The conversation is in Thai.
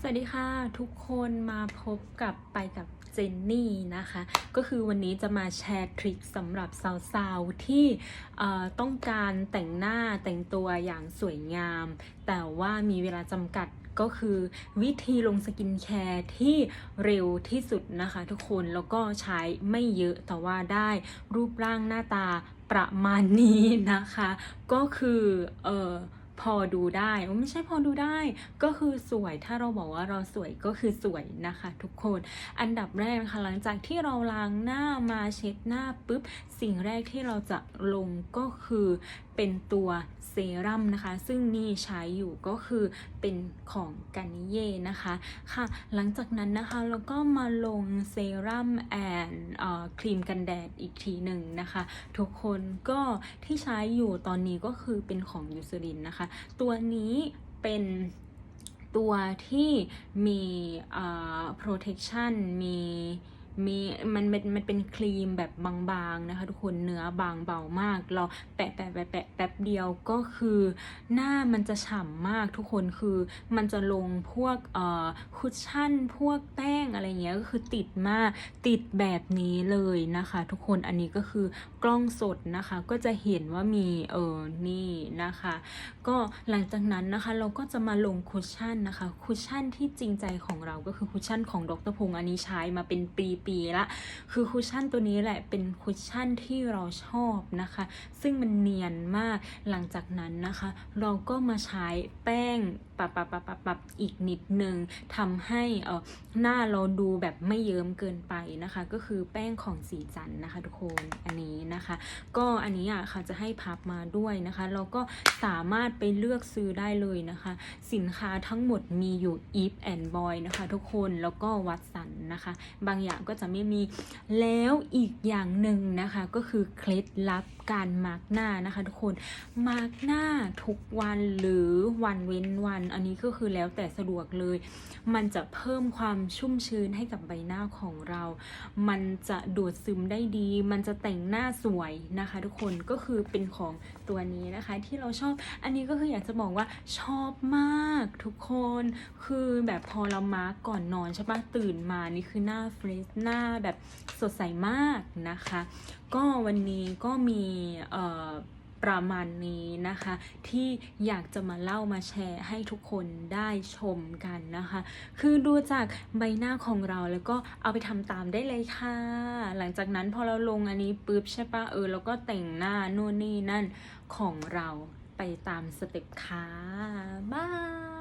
สวัสดีค่ะทุกคนมาพบกับไปกับเจนนี่นะคะ ก็คือวันนี้จะมาแชร์ทริคสำหรับสาวๆที่ต้องการแต่งหน้าแต่งตัวอย่างสวยงาม แต่ว่ามีเวลาจำกัดก็คือวิธีลงสกินแคร์ที่เร็วที่สุดนะคะทุกคนแล้วก็ใช้ไม่เยอะแต่ว่าได้รูปร่างหน้าตาประมาณนี้นะคะ ก็คือเออ พอดูได้ไม่ใช่พอดูได้ ก็คือสวยถ้าเราบอกว่าเราสวยก็คือสวยนะคะ ทุกคนอันดับแรกนะคะหลังจากที่เราล้างหน้ามาเช็ดหน้าปุ๊บ สิ่งแรกที่เราจะลงก็คือ เป็นตัวเซรั่มนะคะ ซึ่งนี่ใช้อยู่ก็คือเป็นของกันนิเย่นะคะค่ะ หลังจากนั้นนะคะเราก็มาลงเซรั่มแอนครีมกันแดดอีกทีหนึ่งนะคะ ทุกคนก็ที่ใช้อยู่ตอนนี้ก็คือเป็นของยูซรินนะคะ ตัวนี้เป็นตัวที่มี protection มี มีมันเป็นมันเป็นครีมแบบบางๆนะคะ ทุกคนเนื้อบางเบามาก เราแปะแปะแปะแปะแป๊บเดียวก็คือหน้ามันจะฉ่ำมากทุกคนคือมันจะลงพวกเอ่อคุชชั่นพวกแป้งอะไรเงี้ยก็คือติดมากติดแบบนี้เลยนะคะ ทุกคนอันนี้ก็คือกล้องสดนะคะ ก็จะเห็นว่ามีเออนี่นะคะ ก็หลังจากนั้นนะคะเราก็จะมาลงคุชชั่นนะคะคุชชั่นที่จริงใจของเราก็คือคุชชั่นของดรพงษ์อันนี้ใช้มาเป็นปีๆละ คือคุชชั่นตัวนี้แหละเป็นคุชชั่นที่เราชอบนะคะ ซึ่งมันเนียนมากหลังจากนั้นนะคะ เราก็มาใช้แป้งปรับปรับปรับปรับปรับอีกนิดนึงทำให้เออหน้าเราดูแบบไม่เยิ้มเกินไปนะคะ ก็คือแป้งของสีจันนะคะ ทุกคนอันนี้นะคะ ก็อันนี้อะเขาจะให้พับมาด้วยนะคะ เราก็สามารถไปเลือกซื้อได้เลยนะคะ สินค้าทั้งหมดมีอยู่ Eve and Boy นะคะ ทุกคนแล้วก็วัดสันนะคะ บางอย่างก็จะไม่มี แล้วอีกอย่างหนึ่งนะคะก็คือเคล็ดลับการมาร์กหน้านะคะทุกคนมาร์กหน้าทุกวันหรือวันเว้นวัน อันนี้ก็คือแล้วแต่สะดวกเลย มันจะเพิ่มความชุ่มชื้นให้กับใบหน้าของเรา มันจะดูดซึมได้ดี มันจะแต่งหน้าสวยนะคะ ทุกคนก็คือเป็นของตัวนี้นะคะ ที่เราชอบอันนี้ก็คืออยากจะบอกว่าชอบมากทุกคน คือแบบพอเรามาร์กก่อนนอนใช่ปะตื่นมานี่คือหน้าเฟรชหน้าแบบสดใสมากนะคะ ก็วันนี้ก็มีประมาณนี้นะคะ ที่อยากจะมาเล่ามาแชร์ให้ทุกคนได้ชมกันนะคะ คือดูจากใบหน้าของเราแล้วก็เอาไปทำตามได้เลยค่ะ หลังจากนั้นพอเราลงอันนี้ปุ๊บใช่ปะเออแล้วก็แต่งหน้านู่นนี่นั่นของเราไปตามสเต็ปค่ะ